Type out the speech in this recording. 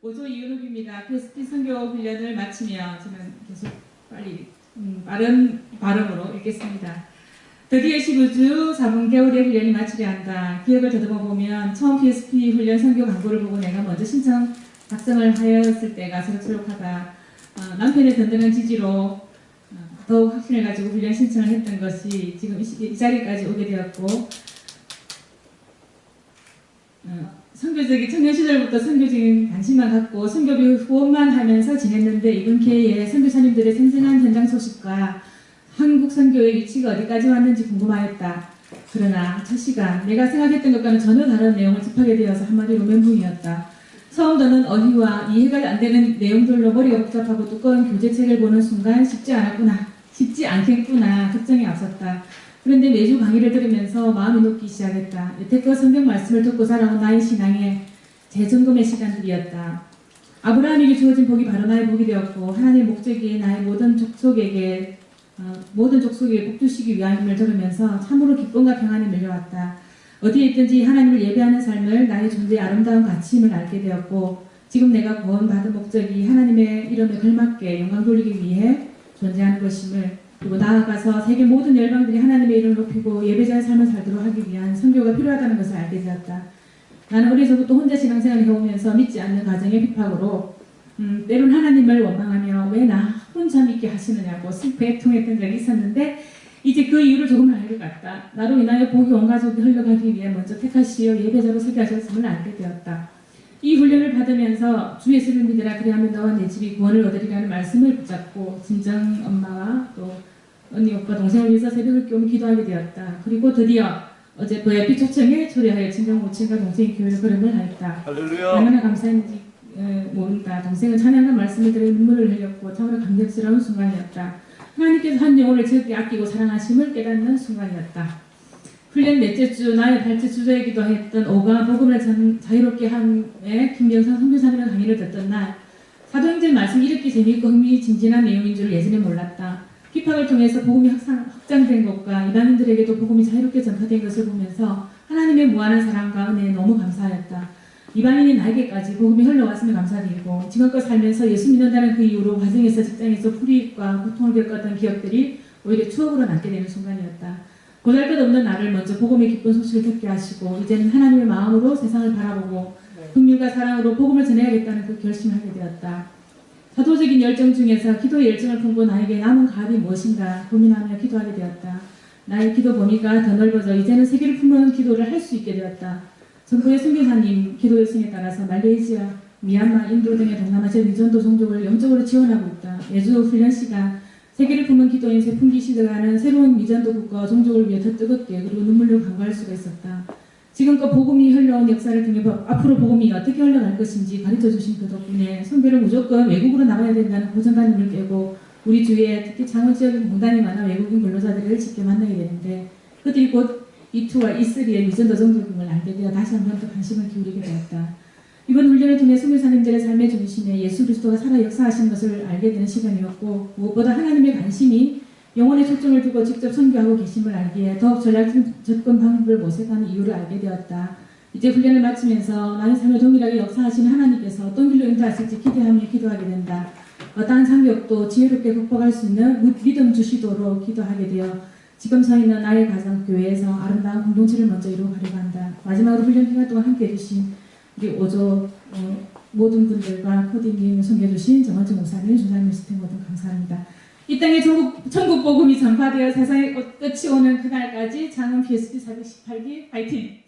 오조 이은욱입니다. PSP 선교 훈련을 마치며 저는 계속 빨리 음, 빠른 발음으로 읽겠습니다. 드디어 15주 4분 개월의 훈련이 마치려 한다. 기억을 더듬어 보면 처음 PSP 훈련 선교 광고를 보고 내가 먼저 신청 작성을 하였을 때가 새록새록하다. 어, 남편의 든든한 지지로 어, 더욱 확신을 가지고 훈련 신청을 했던 것이 지금 이, 시- 이 자리까지 오게 되었고 어, 선교적인 청년 시절부터 선교적인 관심만 갖고 선교비 후원만 하면서 지냈는데 이번 기회에 선교사님들의 생생한 현장 소식과 한국 선교의 위치가 어디까지 왔는지 궁금하였다. 그러나 첫 시간 내가 생각했던 것과는 전혀 다른 내용을 접하게 되어서 한마디로 멘붕이었다. 처음 듣는 어휘와 이해가 안 되는 내용들로 머리가 복잡하고 두꺼운 교재책을 보는 순간 쉽지 않았구나, 쉽지 않겠구나 걱정이 앞섰다. 그런데 매주 강의를 들으면서 마음이 녹기 시작했다. 여태껏 성경 말씀을 듣고 살아온 나의 신앙의 재점검의 시간들이었다. 아브라함에게 주어진 복이 바로 나의 복이 되었고 하나님의 목적이 나의 모든 족속에게 어, 모든 족속에게 복 주시기 위함을 들으면서 참으로 기쁨과 평안이 밀려왔다. 어디에 있든지 하나님을 예배하는 삶을 나의 존재의 아름다운 가치임을 알게 되었고 지금 내가 구원받은 목적이 하나님의 이름에 걸맞게 영광 돌리기 위해 존재하는 것임을 그리고 나아가서 세계 모든 열방들이 하나님의 이름을 높이고 예배자의 삶을 살도록 하기 위한 선교가 필요하다는 것을 알게 되었다. 나는 어려서부터 혼자 신앙생활을 해오면서 믿지 않는 가정의 핍박으로 음, 때론 하나님을 원망하며 왜 나 혼자 믿게 하시느냐고 슬퍼에 통했던 적이 있었는데 이제 그 이유를 조금 알것 같다. 나로 인하여 복이 온 가족이 흘러가기 위해 먼저 택하시어 예배자로 설계하셨음을 알게 되었다. 이 훈련을 받으면서 주의 예수를 믿으라 그리하면 너와 내 집이 구원을 얻으리라는 말씀을 붙잡고 진정 엄마와 또 언니 오빠 동생을 위해서 새벽을 깨우며 기도하게 되었다. 그리고 드디어 어제 VIP 초청에 초대하여 친정 모친과 동생의 교회를 걸음을 하였다. 할렐루야. 얼마나 감사한지 에, 모른다. 동생은 찬양한 말씀을 들어 눈물을 흘렸고 참으로 감격스러운 순간이었다. 하나님께서 한 영혼을 즐겁게 아끼고 사랑하심을 깨닫는 순간이었다. 훈련 넷째 주 나의 발제 주저이기도 했던 오가 복음을 전- 자유롭게 함에 김병선 선교사님의 강의를 듣던 날 사도행전 말씀이 이렇게 재미있고 흥미진진한 내용인 줄 예전에 몰랐다. 핍박을 통해서 복음이 확산, 확장된 것과 이방인들에게도 복음이 자유롭게 전파된 것을 보면서 하나님의 무한한 사랑과 은혜에 너무 감사하였다. 이방인이 나에게까지 복음이 흘러왔음에 감사드리고 지금껏 살면서 예수 믿는다는 그 이유로 가정에서 직장에서 불이익과 고통을 겪었던 기억들이 오히려 추억으로 남게 되는 순간이었다. 보잘것없는 나를 먼저 복음의 기쁜 소식을 듣게 하시고 이제는 하나님의 마음으로 세상을 바라보고 긍휼과 사랑으로 복음을 전해야겠다는 그 결심을 하게 되었다. 사도적인 열정 중에서 기도의 열정을 품고 나에게 남은 가업이 무엇인가 고민하며 기도하게 되었다. 나의 기도 범위가 더 넓어져 이제는 세계를 품는 기도를 할 수 있게 되었다. 정부의 선교사님 기도 요청에 따라서 말레이시아, 미얀마, 인도 등의 동남아시아 위전도 종족을 영적으로 지원하고 있다. 매주 훈련 시간 세계를 품은 기도인 세풍기 시대가는 새로운 미전도 국가와 종족을 위해 더 뜨겁게 그리고 눈물로 간구할 수가 있었다. 지금껏 복음이 흘러온 역사를 통해 법- 앞으로 복음이 어떻게 흘러갈 것인지 가르쳐 주신 그 덕분에 선교를 무조건 외국으로 나가야 된다는 고정관념을 깨고 우리 주위에 특히 창원 지역에 공단이 많아 외국인 근로자들을 직접 만나게 되는데 그들이 곧 이투와 이쓰리의 미전도 종족임을 알게 되어 다시 한 번 더 관심을 기울이게 되었다. 이번 훈련을 통해 선교사님들의 삶의 중심에 예수 그리스도가 살아 역사하신 것을 알게 되는 시간이었고 무엇보다 하나님의 관심이 영혼에 초점을 두고 직접 선교하고 계심을 알기에 더욱 전략적인 접근 방법을 모색하는 이유를 알게 되었다. 이제 훈련을 마치면서 나의 삶을 동일하게 역사하시는 하나님께서 어떤 길로 인도하실지 기대하며 기도하게 된다. 어떠한 장벽도 지혜롭게 극복할 수 있는 무- 믿음 주시도록 기도하게 되어 지금 서 있는 나의 가정 교회에서 아름다운 공동체를 먼저 이루어가려고 한다. 마지막으로 훈련 기간 동안 함께 해주신 우리 오조 어, 모든 분들과 코디님 섬겨주신 정원주 목사님, 조장님 시스템 모두 감사합니다. 이 땅에 전국, 천국 복음이 전파되어 세상에 끝- 끝이 오는 그날까지 장은 PSP 418기 파이팅!